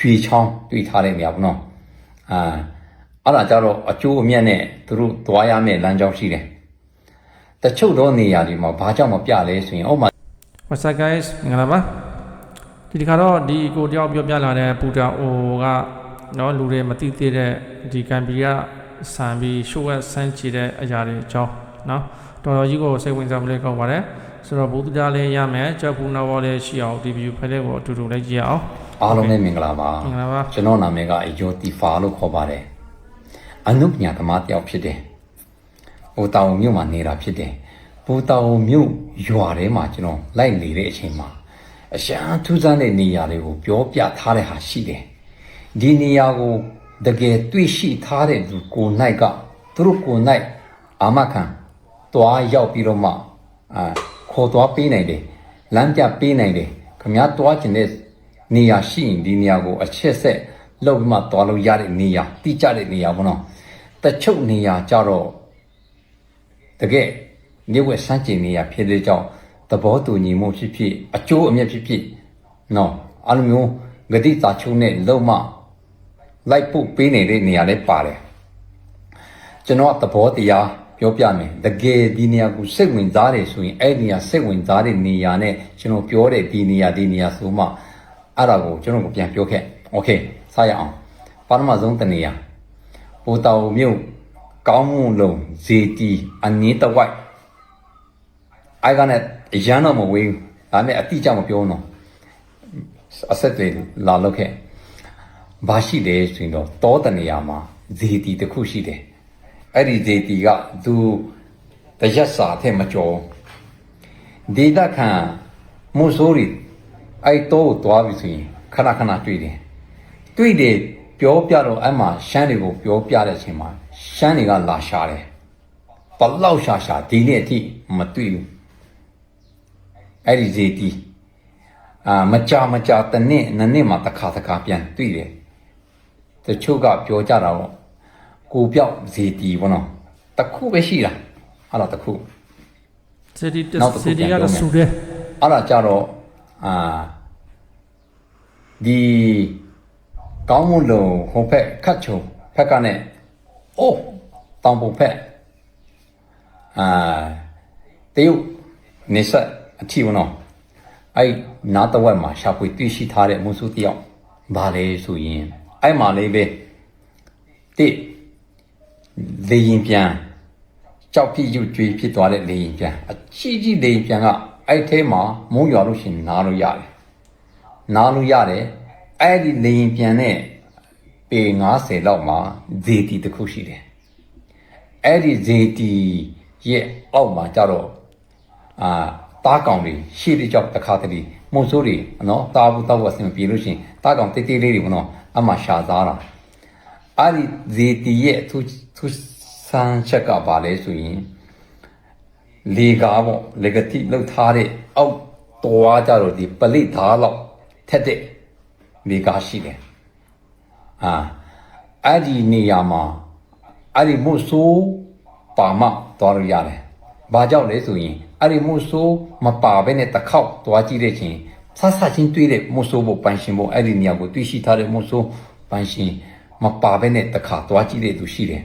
ရွှေချောင်းတွေ့ထားတဲ့နေရာပေါ့နော်အာအဲ့ဒါကြတော့အကျိုးအမြတ်နဲ့သူတို့သွားရမယ့်လမ်းကြောင်းရှိတယ်တချို့သောနေရာတွေမှာဘာကြောင့်မပြလဲဆိုရင်ဥပမာ What's up guys မင်္ဂလာပါဒီတစ်ခါတော့ဒီကိုတယောက်ပြောပြလာတဲ့ပူတာအိုကနော်လူတွေမသိသေးတဲ့ဒီကံပီကဆန်ပြီးရှိုးဝက်ဆန်းချီတဲ့အရာတွေအကြောင်းနော်တော်တော်ကြီးကိုစိတ်ဝင်စားမလေးကောက်ပါတယ်ဆိုတော့ဘုဒ္ဓတရားလေးရမယ်ကြောက်ဘူးနောက်ဘောလေးရှိအောင်ဒီဗီဒီယိုဖိုင်လေးကိုအတူတူလိုက်ကြည့်ရအောင် အားလုံးပဲမင်္ဂလာပါမင်္ဂလာပါကျွန်တော်နာမည်ကအယိုတီဖာလို့ခေါ်ပါတယ်အနုပညာသမားတစ်ယောက်ဖြစ်တယ်ဘူတောင်မြို့မှာနေတာဖြစ်တယ်ဘူတောင်မြို့ရွာထဲမှာကျွန်တော်လိုက်နေတဲ့အချိန်မှာအရှာထူးဆန်းတဲ့နေရာတွေကိုပြောပြထားတဲ့ဟာရှိတယ်ဒီနေရာကိုတကယ်တွေ့ရှိထားတဲ့လူကိုယ်၌ကသူတို့ကိုယ်၌အာမခံတွားရောက်ပြီးတော့မှအာခေါ်သွားပေးနိုင်တယ်လမ်းပြပေးနိုင်တယ်ခမည်းတွားကျင်တဲ့ နေရာရှိရင်ဒီနေရာကိုအချက်ဆက်လောက်ပြီးမှသွားလို့ရတဲ့နေရာတိကျတဲ့နေရာပေါ့နော်တချို့နေရာကြတော့တကယ်နေဝက်စမ်းကျင်နေရာဖြစ်တဲ့ကြောင့်သဘောတူညီမှုဖြစ်ဖြစ်အကျိုးအမြတ်ဖြစ်ဖြစ်နော်အဲ့လိုမျိုးဂတိတာချုံနဲ့လုံးမလိုက်ဖို့ပေးနေတဲ့နေရာလေးပါတယ်ကျွန်တော်ကသဘောတရားပြောပြမယ်တကယ်ဒီနေရာကိုစိတ်ဝင်စားတယ်ဆိုရင်အဲ့ဒီနေရာစိတ်ဝင်စားတဲ့နေရာနဲ့ကျွန်တော်ပြောတဲ့ဒီနေရာဒီနေရာဆိုမှ အဲ့ဒါကိုကျွန်တော်ကိုပြန်ပြောခဲ့โอเคစရအောင်ပထမဆုံးတနေရာပိုတောင်မြို့ကောင်းမှုလုံးဇေတီအနည်းတဝိုက်အဲ့ကနဲ့ရမ်းတော့မဝေးဘူးဒါနဲ့အတိအကျမပြောတော့အဆက်တွေလာလောက်ခဲ့ဘာရှိတယ်ဆိုရင်တော့တောတနေရာမှာဇေတီတစ်ခုရှိတယ် အဲ့ဒီဒေတီကသူတရက်စာထဲမကြောဒေတာခံမို့ဆိုရီ အဲ့တော့တွားပြီဆိုရင်ခဏခဏတွေ့တယ်တွေ့တယ်ပြောပြတော့အဲ့မှာရှမ်းတွေကိုပြောပြတဲ့အချိန်မှာရှမ်းတွေကလာရှာတယ်ဘလောက်ရှာရှာဒီနေ့အထိမတွေ့ဘူးအဲ့ဒီဒေတီအာမကြမကြတနေ့နှစ်နှစ်မှာတစ်ခါတစ်ခါပြန်တွေ့တယ်တချို့ကပြောကြတာတော့ကိုပြောက်ဇေတီဘောနော်တစ်ခုပဲရှိတာအဲ့ဒါတစ်ခုစီတီနောက်တစ်ခုစီတီပြန်ကပြောမယ်ဆူတယ်အဲ့ဒါကြတော့ အာဒီကောင်းမွန်လုံးဟိုဖက်ခတ်ချုံဖက်ကနဲ့အိုးတောင်ပုံဖက်အာတရုတ်နေဆက်အထီဘောနော်အဲ့နားတဝက်မှာရှာဖွေတွေ့ရှိထားတဲ့မုစုတယောက်ဘာလဲဆိုရင်အဲ့မှာလေးပဲတိလေရင်ပြန်ကြောက်ပြည့်ရွကျွေးဖြစ်သွားတဲ့လေရင်ပြန်အကြီးကြီးလေရင်ပြန်က အဲ့ထဲမှာမုံရွာလို့ရှိရင်နားလို့ရတယ်နားလို့ရတယ်အဲ့ဒီလေရင်ပြန်နဲ့ပေ90လောက်မှာဇေတီတစ်ခုရှိတယ်အဲ့ဒီဇေတီရဲ့အောက်မှာကြတော့အာတားကောင်တွေရှေ့တစ်ကြောက်တစ်ခါတည်းမုံစိုးတွေနော်တားဘူးတောက်ဝဆင်မပြေလို့ရှိရင်တားကောင်တိတ်တိတ်လေးတွေပေါ့နော်အမှရှာသားတာအဲ့ဒီဇေတီရဲ့သူသူဆန်းချက်ကပါလဲဆိုရင် လေကားပေါ့လေကတိလောက်ထားတဲ့အောက်တော်ကြတော့ဒီပလိသားလောက်ထက်တဲ့လေကားရှိတယ်အာအဲ့ဒီနေရာမှာအဲ့ဒီမို့ဆိုးပါမတော်ရရတယ်ဘာကြောင့်လဲဆိုရင်အဲ့ဒီမို့ဆိုးမပါဘဲနဲ့တစ်ခေါက်သွားကြည့်တဲ့ချင်းဆဆချင်းတွေးတဲ့မို့ဆိုးဖို့ပန်ရှင်ဖို့အဲ့ဒီနေရာကိုတွေ့ရှိထားတဲ့မို့ဆိုးပန်ရှင်မပါဘဲနဲ့တခါသွားကြည့်တဲ့သူရှိတယ်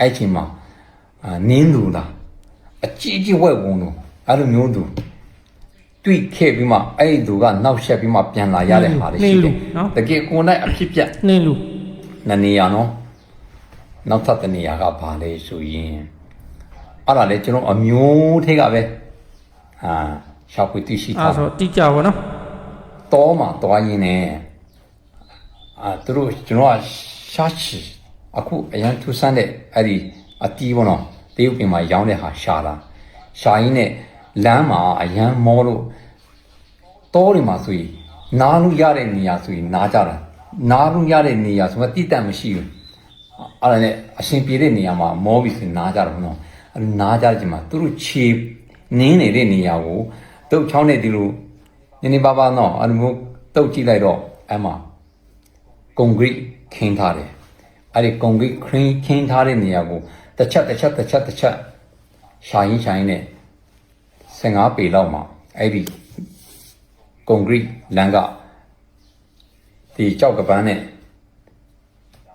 အဲ့ချိန်မှာအာနင်းသူလား အကြီးကြီးဝက်ဝုံလို့အဲ့လိုမျိုးသူတွေ့ခဲ့ပြီးမှအဲ့ဒီသူကနောက်ဆက်ပြီးမှပြန်လာရတဲ့ဟာတွေရှိတယ်တကယ်ကိုယ်နဲ့အဖြစ်ပြက်နှင်းလူနှစ်နေရာနော်နောက်ထပ်တစ်နေရာကဘာလဲဆိုရင်အဲ့ဒါလေကျွန်တော်အမျိုးထဲကပဲအာရှာဖွေသိရှိအဲ့ထားဒါဆိုတိကျပါနော်တောမှာတွားရင်းနဲ့အာသူတို့ကျွန်တော်ကရှာချီအခုအရန်ထူဆန်းတဲ့အဲ့ဒီအတီးပေါ့နော် တရုတ်ပြည်မှာရောင်းတဲ့ဟာရှာတာရှာရင်းနဲ့လမ်းမှာအရန်မောလို့တောတွေမှာဆိုရင်နားလို့ရတဲ့နေရာဆိုရင်နားကြတာနားလို့ရတဲ့နေရာဆိုမှတိတတ်မရှိဘူးအဲ့ဒါနဲ့အရှင်ပြေတဲ့နေရာမှာမောပြီးဆိုရင်နားကြတာပေါ့နော်အဲ့လိုနားကြတဲ့ချိန်မှာသူတို့ခြေနင်းနေတဲ့နေရာကိုတုတ်ချောင်းနဲ့ဒီလိုနည်းနည်းပါးပါးတော့အဲ့လိုမျိုးတုတ်ကြည့်လိုက်တော့အဲ့မှာကွန်ကရစ်ခင်းထားတယ်အဲ့ဒီကွန်ကရစ်ခင်းခင်းထားတဲ့နေရာကို တစ်ချက်တစ်ချက်တစ်ချက်တစ်ချက်ရှာရင်းရှာရင်းနဲ့15ပေလောက်မှာအဲ့ဒီကွန်ကရစ်လမ်းကဒီကြောက်ကပန်းနဲ့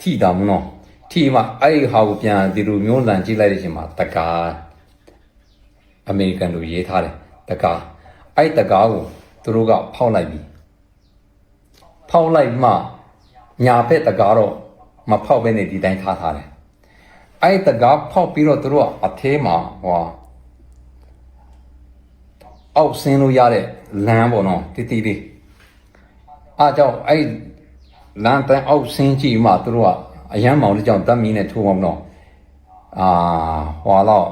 ထိတာမနော်ထိမှအဲ့ဒီဟာကိုပြန်ဒီလိုမျိုးလန်ကြည့်လိုက်တဲ့အချိန်မှာတကားအမေရိကန်လူရေးထားတယ်တကားအဲ့တကားကိုသူတို့ကဖောက်လိုက်ပြီဖောက်လိုက်မှညာဘက်တကားတော့မဖောက်ဘဲနဲ့ဒီတိုင်းထားထားတယ် အဲ့တကားဖောက်ပြီးတော့သူတို့ကအသေးမှာဟိုဟာအောက်ဆင်းလို့ရတဲ့လမ်းပေါ့နော်တိတိလေးအားကြောင့်အဲ့လမ်းတန်းအောက်ဆင်းကြည့်မှသူတို့ကအရန်မောင်လေးကြောင့်တတ်မီနဲ့ထိုးအောင်တော့အာဟွာတော့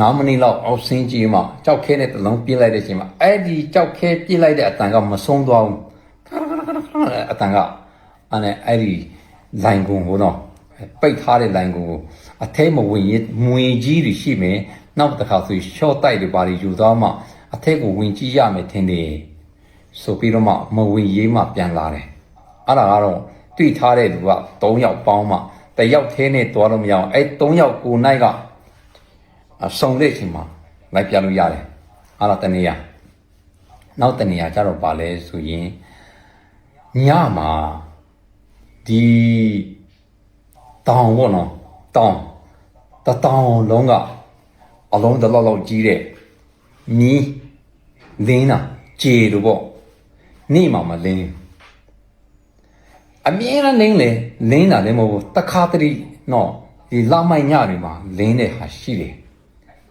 9မိနစ်လောက်အောက်ဆင်းကြည့်မှကြောက်ခဲနဲ့တလုံးပြစ်လိုက်တဲ့အချိန်မှာအဲ့ဒီကြောက်ခဲပြစ်လိုက်တဲ့အတန်ကမဆုံးသွားဘူးအတန်ကအဲ့နဲ့အဲ့ဒီလိုင်ကုံကိုတော့ ပိတ်ထားတဲ့လိုင်ကုံကိုအထဲမဝင်ရမွေကြီးတွေရှိမယ်နောက်တစ်ခါဆိုရှော့တိုက်တွေပါတွေယူသွားမှအထဲကိုဝင်ကြည့်ရမယ်ထင်တယ်ဆိုပြီးတော့မှမဝင်ရေးမှပြန်လာတယ်အဲ့ဒါကတော့တွေ့ထားတဲ့လူက3ယောက်ပေါင်းမှတယောက်သေးနဲ့သွားလို့မရအောင်အဲ့3ယောက်ကိုနိုင်ကအစုံတဲ့အချိန်မှာလိုက်ပြလို့ရတယ်အဲ့ဒါတနေရနောက်တနေရကျတော့ပါလဲဆိုရင်ညမှာဒီ တောင်ပေါ့နော်တောင်တတောင်လုံးကအလုံးတစ်လောက်လောက်ကြီးတဲ့မီးလင်းတာကြေလို့ပေါ့နေ့မှမလင်းအမြဲတမ်းလင်းလေလင်းတာလည်းမဟုတ်ဘူးတခါတည်းနော်ဒီလမိုက်ညတွေမှာလင်းတဲ့ဟာရှိတယ်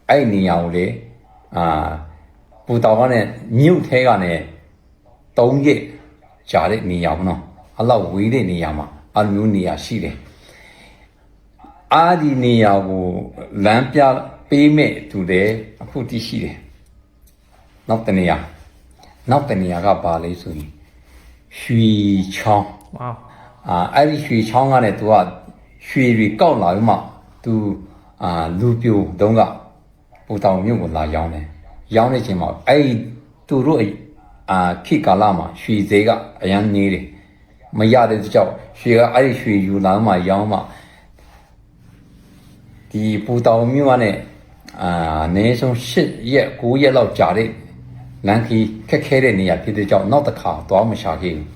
အဲ့ဒီနေရာကိုလေအာပူတော်ကနဲ့မြုပ်ထဲကနေ၃ရက်ကြာတဲ့နေရာပေါ့နော်အဲ့လောက်ဝေးတဲ့နေရာမှာအဲ့လိုမျိုးနေရာရှိတယ် အာဒီနေရာကိုလမ်းပြပေးမဲ့သူတယ်အခုတိရှိတယ်နောက်တနေရာနောက်တနေရာကပါလေဆိုရင်ရွှေချောင်းဝေါအာအဲ့ဒီရွှေချောင်းကလည်းသူကရွှေတွေကောက်လာပြီးမှသူအာလူပြိုတုံးကပူတောင်မြို့ကိုလာရောင်းတယ်ရောင်းတဲ့ချိန်မှာအဲ့ဒီသူတို့အာခိကာလာမှာရွှေဈေးကအရန်နေတယ်မရတဲ့ကြောင့်ရွှေကအဲ့ဒီရွှေယူလာမှရောင်းမှ ဒီပူတောင်မြို့ကနေအာအနည်းဆုံး8ရက်9ရက်လောက်ကြာတဲ့လမ်းခီးခက်ခဲတဲ့နေရာဖြစ်တဲ့ကြောင့်နောက်တစ်ခါသွားမရှာခဲ့ဘူး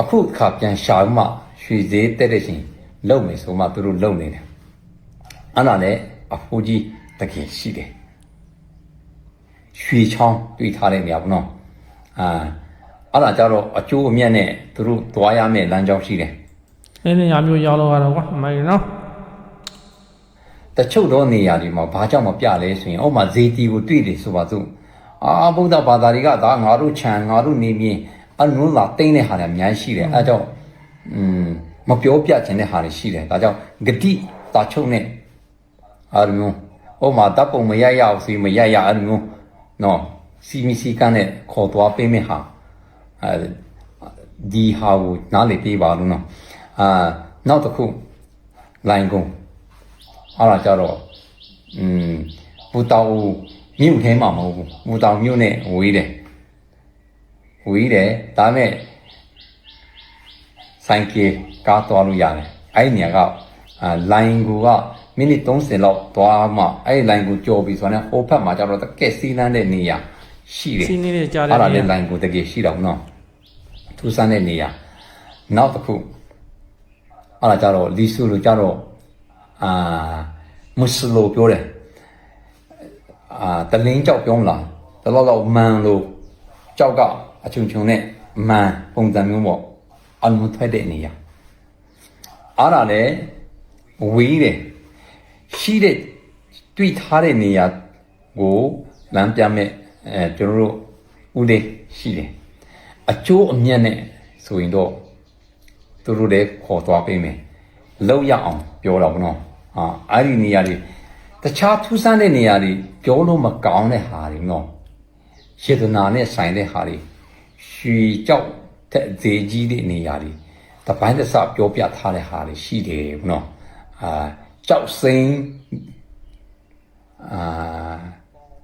အခုခါပြန်ရှာမှရွှေဈေးတက်တဲ့ချိန်လုံမယ်ဆိုမှသူတို့လုံနေတယ်အဲ့ဒါနဲ့အဖိုးကြီးတကယ်ရှိတယ်ရွှေချောင်းတွေ့ထားတဲ့နေရာပေါ့နော်အာအဲ့ဒါကြတော့အကျိုးအမြတ်နဲ့သူတို့သွားရမယ့်လမ်းကြောင်းရှိတယ်အဲ့ဒီညာမျိုးရောက်တော့ကတော့ကွာမင်းနော် တချို့သောနေရာတွေမှာဘာကြောင့်မပြလဲဆိုရင်အောက်မှာဇေတီကိုတွေ့တယ်ဆိုပါစို့အာဗုဒ္ဓဘာသာတွေကဒါငါတို့ခြံငါတို့နေမြင်အနုလာတိမ့်တဲ့ဟာတွေအများကြီးရှိတယ်အဲဒါကြောင့်อืมမပြောပြချင်တဲ့ဟာတွေရှိတယ်ဒါကြောင့်ဂတိတာချုပ်နဲ့အာမျိုးဟိုမှာတပ်ပုံမရရအောင်စီမရရအဲ့လိုမျိုးနော်စီမီစီကန်းနဲ့ခေါ်သွားပေးမယ့်ဟာအဲဒီဟာကိုနားလေပေးပါလို့နော်အာနောက်တစ်ခုလိုင်ကုန်း အဲ့ဒါကြတော့อืมဘူတောင်မြို့ထဲမှာမဟုတ်ဘူးဘူတောင်မြို့နဲ့ဝေးတယ်ဝေးတယ်ဒါပေမဲ့ဆိုင်ကယ်ကားသွားလို့ရတယ်အဲ့ဒီနေရာကအာလိုင်းကူကမိနစ်30လောက်သွားမှအဲ့ဒီလိုင်းကူကြော်ပြီဆိုတော့ဟိုဘက်မှာကျတော့တကက်စီးလန်းတဲ့နေရာရှိတယ်စီးနေတဲ့ကြားတဲ့အဲ့ဒါနေလည်းရာလိုင်းကိုတကယ်ရှိတော့နော်ထူးဆန်းတဲ့နေရာနောက်တစ်ခုအဲ့ဒါကြတော့လီဆူလိုကြတော့ အာမွတ်စလိုပြောတယ်အာတလင်းကြောက်ပြောမလားတလောက်လောက်မန်လို့ကြောက်ကအချုံချုံနဲ့မန်ပုံစံမျိုးပေါ့အနုထွက်တဲ့နေရာအဲ့ဒါလည်းဝေးတယ်ရှိတဲ့တွေ့ထားတဲ့နေရာကိုလမ်းပြမဲ့အဲကျွန်တော်တို့ဦးလေးရှိတယ်အကျိုးအမြတ်နဲ့ဆိုရင်တော့သူတို့လည်းခေါ်သွားပေးမယ်လောက်ရအောင်ပြောတော့ဗောနော် အာအဲ့ဒီနေရာတွေတခြားထူးဆန်းတဲ့နေရာတွေပြောလို့မကောင်းတဲ့ဟာတွေနော်ယေဒနာနဲ့ဆိုင်တဲ့ဟာတွေရွှေကြောက်တဲ့ဈေးကြီးတဲ့နေရာတွေတပိုင်းတစ်စပြောပြထားတဲ့ဟာတွေရှိတယ်ဗောနော်အာကြောက်စိမ်းအာ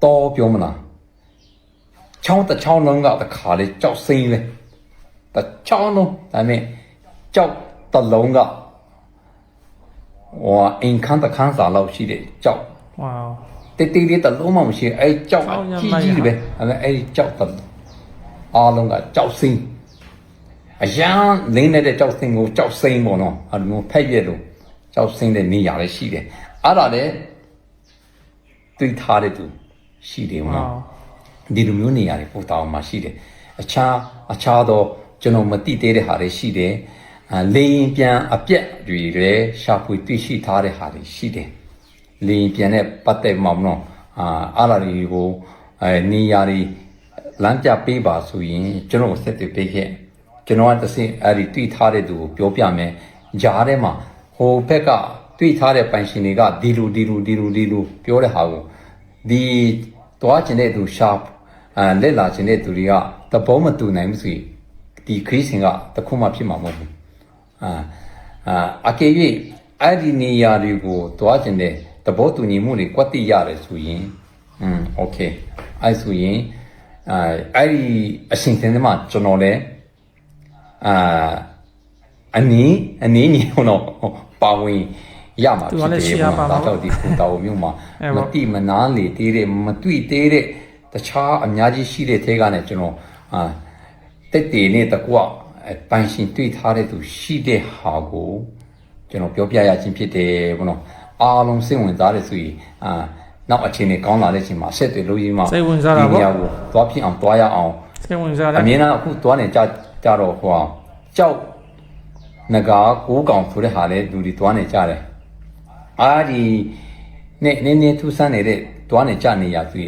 တော့ပြောမလားချောင်းတစ်ချောင်းလုံးကတခါလေကြောက်စိမ့်လေတစ်ချောင်းလုံးဒါပေမဲ့ကြောက်တစ်လုံးက ဟိုအိမ်ခန်းတစ်ခန်းစာလောက်ရှိတယ်ကြောက်ဝေါတိတ်တိတ်လေးတစ်လုံးမှမရှိဘူးအဲကြောက်ကြောက်ရမ်းကြီးလိုက်ကြီးရပဲအဲမဲ့အဲဒီကြောက်တစ်အားလုံးကကြောက်စိမ့်အရန်လင်းနေတဲ့ကြောက်စင်ကိုကြောက်စိမ့်ပေါ့နော်အဲ့လိုမျိုးဖက်ရက်လို့ကြောက်စိမ့်တဲ့နေရာလည်းရှိတယ်အဲ့ဒါလည်းတွေးထားတဲ့သူရှိတယ်ပေါ့ဟောနော်ဒီလိုမျိုးနေရာတွေပို့တောင်းမှရှိတယ်အခြားအခြားသောကျွန်တော်မသိသေးတဲ့ဟာတွေရှိတယ်အာ လေရင်ပြန်အပြက်တွေလည်းရှာဖွေတွေ့ရှိထားတဲ့ဟာတွေရှိတယ်လေရင်ပြန်နဲ့ပတ်သက်မှမလို့အာအားလာတွေကိုအဲနေရာတွေလမ်းပြပေးပါဆိုရင်ကျွန်တော်ဆက်သွယ်ပေးခဲ့ကျွန်တော်ကတစ်စင်အဲ့ဒီတွေ့ထားတဲ့သူကိုပြောပြမယ်ဂျားထဲမှာဟိုဘက်ကတွေ့ထားတဲ့ပိုင်ရှင်တွေကဒီလိုဒီလိုဒီလိုဒီလိုပြောတဲ့ဟာကိုဒီသွားကျင်တဲ့သူရှာအဲလက်လာကျင်တဲ့သူတွေကသဘောမတူနိုင်ဘူးဆိုရင်ဒီခရီးစဉ်ကတစ်ခုမှဖြစ်မှာမဟုတ်ဘူး အာအာအကယ်၍အဲ့ဒီနေရာတွေကိုတွားကျင်တဲ့သဘောတူညီမှုတွေကွက်တိရတယ်ဆိုရင်อืมโอเคအဲ့ဆိုရင်အာအဲ့ဒီအရှင်သင်မှာကျွန်တော်လည်းအာအနည်းအနည်းညီတော့ပါဝင်ရမှာ သူကလည်း share ပါမှာ ဒါတော့ဒီခုတော်မျိုးမှာ အဲ့ မ ပေါ့ တိမနာလေသေးတဲ့မတွေ့သေးတဲ့တခြားအများကြီးရှိတဲ့ထဲကလည်းကျွန်တော်အာတက်တည်နဲ့တကွ အဲပိုင်ရှင်တွေ့ထားတဲ့သူရှိတဲ့ဟာကိုကျွန်တော်ပြောပြရခြင်းဖြစ်တယ်ဘုနော်အားလုံးစိတ်ဝင်စားတဲ့ဆိုရင်အာနောက်အချိန်နဲ့ကောင်းလာတဲ့အချိန်မှာဆက်သွယ်လို့ရင်းမှာစိတ်ဝင်စားတာပေါ့ဒီနေရာကိုသွားဖြစ်အောင်သွားရအောင်စိတ်ဝင်စားတယ်အမြင်ကအခုသွားနေကြကြတော့ဟိုဟာကြောက်ငကားကိုးကောင်ဆိုတဲ့ဟာလေလူတွေသွားနေကြတယ်အာဒီနဲ့နည်းနည်းထူးဆန်းနေတဲ့သွားနေကြနေရသူ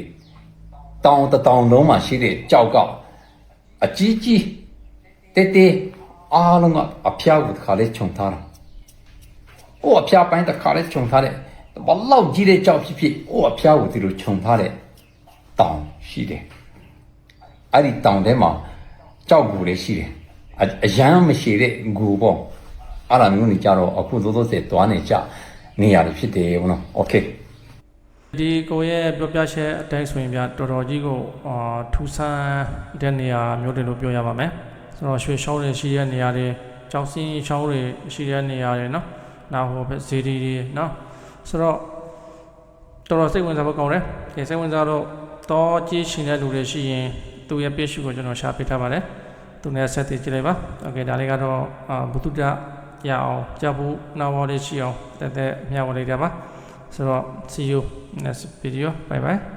တောင်တစ်တောင်လုံးမှာရှိတဲ့ကြောက်ကောက်အကြီးကြီး တဲတဲအားလုံးကအဖျားကိုတခါလဲခြုံထားတာ။ဟိုအဖျားပိုင်းတခါလဲခြုံထားတဲ့ဘလောက်ကြီးတဲ့ကြောက်ဖြစ်ဖြစ်ဟိုအဖျားကိုဒီလိုခြုံထားတဲ့တောင်ရှိတယ်။အဲ့ဒီတောင်ထဲမှာကြောက်ကူတွေရှိတယ်။အရန်မရှိတဲ့ဂူပေါ့။အဲ့ဒါမျိုးနေကြတော့အခုသို့သို့စေသွားနေကြနေရတယ်ဖြစ်တယ်ဘုနော်။ Okay ဒီကိုရဲ့ပြောပြချက်အတိုင်းဆိုရင်ပြတော်တော်ကြီးကိုအာထူဆန်းတဲ့နေရာမျိုးတွေလို့ပြောရပါမယ်။ ဆိုတော့ရွှေရှောင်းတွေရှိတဲ့နေရာတွေကြောက်စင်းရှောင်းတွေရှိတဲ့နေရာတွေเนาะနောက်ဟိုဘက်ဇေဒီတွေเนาะဆိုတော့တော်တော်စိတ်ဝင်စားဖို့ကောင်းတယ်ဒီစိတ်ဝင်စားတော့တော့ကြည့်ရှင်တဲ့လူတွေရှိရင်သူ့ရဲ့ page ကိုကျွန်တော်ရှာပေးထားပါတယ်သူနဲ့ဆက်သွယ်ကြည့်လိုက်ပါโอเคဒါလေးကတော့အာဘုသူတရအောင်ကြောက်ဖို့နောက်ဝလေးရှိအောင်တက်တက်မျှဝေလိုက်တာပါ So, see you next video. Bye bye.